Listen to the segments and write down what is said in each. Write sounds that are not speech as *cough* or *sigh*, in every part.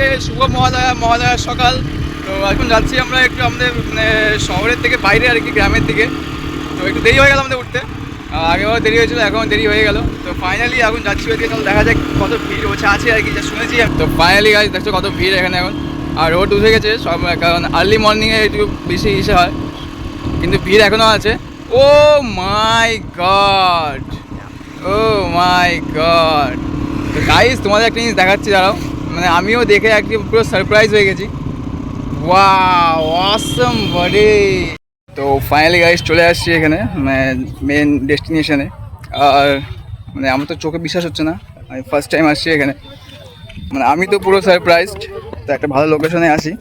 আজকে শুভ মহাদয়া মহালয়ার সকাল। তো এখন যাচ্ছি আমরা একটু আমাদের মানে শহরের থেকে বাইরে আর কি, গ্রামের দিকে। তো একটু দেরি হয়ে গেল আমাদের উঠতে। আগেও দেরি হয়েছিল এখন দেরি হয়ে গেল। তো ফাইনালি এখন যাচ্ছি ওইদিকে চলো দেখা যাক কত ভিড় হচ্ছে, আছে আর কি, যা শুনেছি। তো ফাইনালি গাছ দেখছ কত ভিড় এখানে এখন। আর রোড উঠে গেছে, সব, কারণ আর্লি মর্নিংয়ে একটু বেশি ইসে হয়। কিন্তু ভিড় এখনও আছে। ও my God oh my God guys তোমাদের একটা জিনিস দেখাচ্ছি, দাঁড়াও। মানে আমিও দেখে একটি পুরো সারপ্রাইজ হয়ে গেছি। ওয়াও অসম তো ফাইনালি গাইস চলে আসছি এখানে মানে মেন ডেস্টিনেশনে আর মানে আমার তো চোখে বিশ্বাস হচ্ছে না, আমি ফার্স্ট টাইম আসছি এখানে। মানে আমি তো পুরো সারপ্রাইজড তো একটা ভালো লোকেশনে আসি।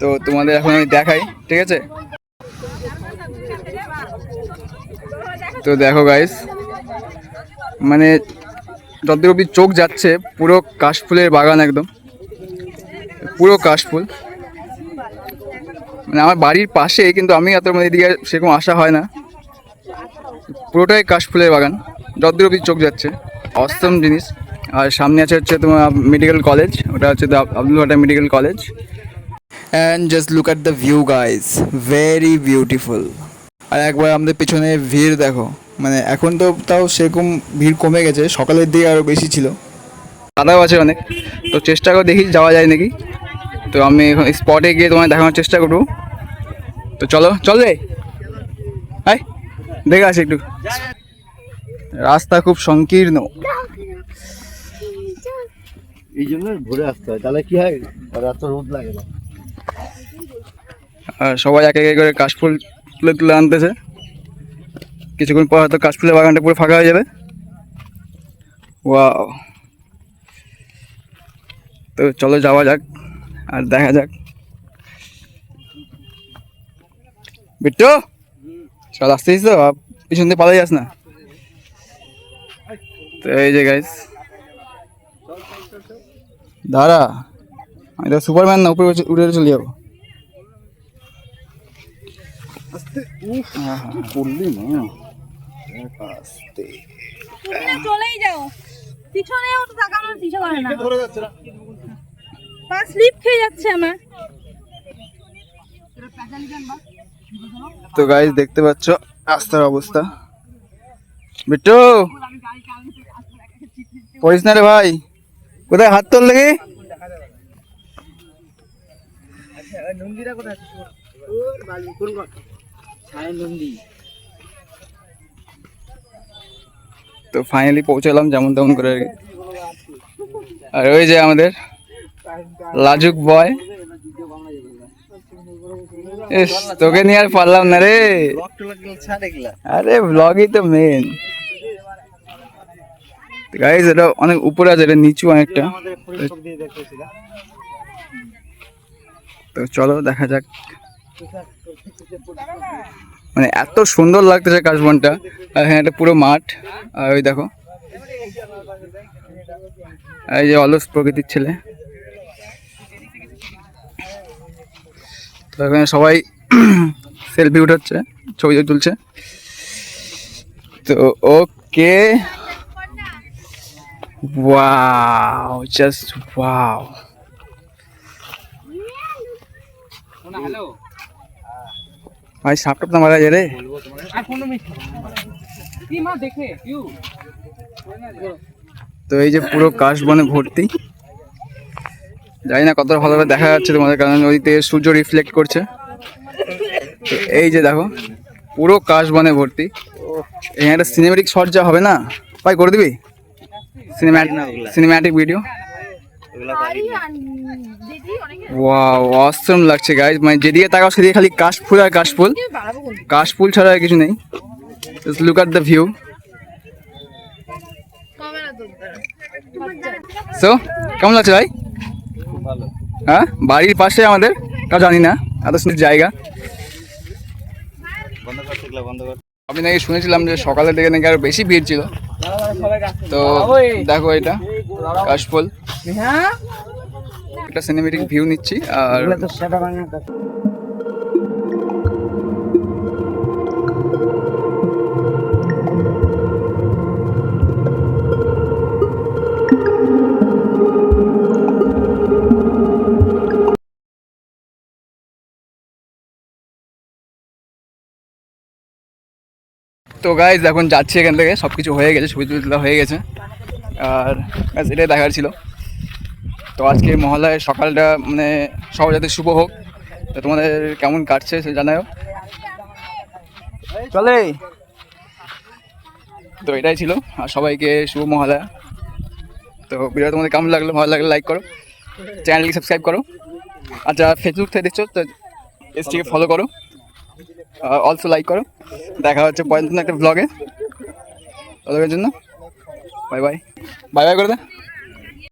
তো তোমাদের এখন আমি দেখাই, ঠিক আছে? তো দেখো গাইস মানে যতদূর অব্দি চোখ যাচ্ছে, পুরো কাশফুলের বাগান একদম। পুরো কাশফুল। মানে আমার বাড়ির পাশে, কিন্তু আমি এত মানে এদিকে সেরকম আসা হয় না। পুরোটাই কাশফুলের বাগান। যতদূর অব্দি চোখ যাচ্ছে। অষ্টম জিনিস। আর সামনে আছে হচ্ছে তোমার মেডিকেল কলেজ ওটা হচ্ছে Abdul Kalam medical college and just look at the view guys very beautiful আর একবার আমাদের পিছনে ভিড় দেখো। মানে এখন তো তাও সেরকম ভিড় কমে গেছে সকালের দিকে আরও বেশি ছিল। কাদাও আছে অনেক। তো চেষ্টা করে দেখি যাওয়া যায় নাকি? তো আমি এখন স্পটে গিয়ে তোমায় দেখানোর চেষ্টা করব। তো চলো চল রে। হাই দেখে আসি একটু। রাস্তা খুব সংকীর্ণ। এই জন্য ঘুরে আসতে হয়। তাহলে কি হয়? আর এত রোদ লাগে না। আর সবাই এক এক করে কাশফুল তুলে তুলে আনতেছে। কিছুক্ষণ পর হয়তো কাশফুলের বাগানটা পুরো ফাঁকা হয়ে যাবে। ওয়াও তো চলো যাওয়া যাক, আর দেখা যাক। বিট্টু, চল আসতেছিস তো? পিছন দিয়ে পালাই যাস না? তো এই যে গাইস দাঁড়া, আমি তো সুপারম্যান না, উপরে উঠে- চলে যাব। পড়লি না। চলেই যাও। পিছনেও তো তাকানোর ইচ্ছে করে না। ধরে যাচ্ছে না। পা স্লিপ খেয়ে যাচ্ছে আমার। তো গাইজ দেখতে পাচ্ছ রাস্তার অবস্থা। বিট্টু পড়িস না রে ভাই। কোথায় হাত তোল দেখি? তো ফাইনালি পৌঁছালাম যেমন তেমন করে আর ওই যে আমাদের লাজুক বয় ইস, তোকে নিয়ে আর পারলাম না রে। আরে ব্লগই তো মেন গাইজ এটা অনেক উপরে আছে, এটা নিচু অনেকটা। তো চলো, দেখা যাক। মানে এত সুন্দর লাগতেছে কাশবনটা। আর হ্যাঁ এটা পুরো মাঠ। আর ওই দেখো। এই যে অলস প্রকৃতির ছেলে। তো এখানে সবাই *clears throat* সেলফি উঠাচ্ছে, ছবি তুলছে। তো ওকে। ওয়াও জাস্ট ওয়াও ভাই সাপটা তো মারা যায় রে। তো এই যে পুরো কাশ বনে ভর্তি। জানি না কতটা ভালোভাবে দেখা যাচ্ছে তোমাদের কারণ ওই থেকে সূর্য রিফ্লেক্ট করছে। তো এই যে দেখো পুরো কাশ বনে ভর্তি। এখানে একটা সিনেমেটিক শট যা হবে না? ভাই করে দিবি? Cinematic cinematic video wow awesome লাগছে গাইজ মানে যেদিকে তাকাও সেদিকে খালি কাশফুল আর কাশফুল। কাশফুল ছাড়া আর কিছু নেই। লুক আট দ্য ভিউ সো কেমন লাগছে ভাই? হ্যাঁ? বাড়ির পাশে আমাদের? কাউ জানি না এত সুন্দর জায়গা। আমি নাকি শুনেছিলাম যে সকালের দিকে নাকি আরও বেশি ভিড় ছিল। তো দেখো এটা কাশফুল। একটা সিনেমেটিক ভিউ নিচ্ছি আর তো গাইজ এখন যাচ্ছি এখান থেকে। সব কিছু হয়ে গেছে, ছবি তুলে হয়ে গেছে। আর ব্যাস, এটাই দেখার ছিল। তো আজকে মহলায় সকালটা মানে সবার যাতে শুভ হোক। তো তোমাদের কেমন কাটছে সে জানাও চলে। তো এটাই ছিল। আর সবাইকে শুভ মহালয়া। তো ভিডিও তোমাদের কেমন লাগল? ভালো লাগলে লাইক করো। চ্যানেলকে সাবস্ক্রাইব করো। আচ্ছা ফেসবুক থেকে দেখছ, তো এসটিকে ফলো করো। অলসো লাইক করো। দেখা হচ্ছে দিন একটা ব্লগে ততক্ষণের জন্য। বাই বাই বাই বাই করে দে।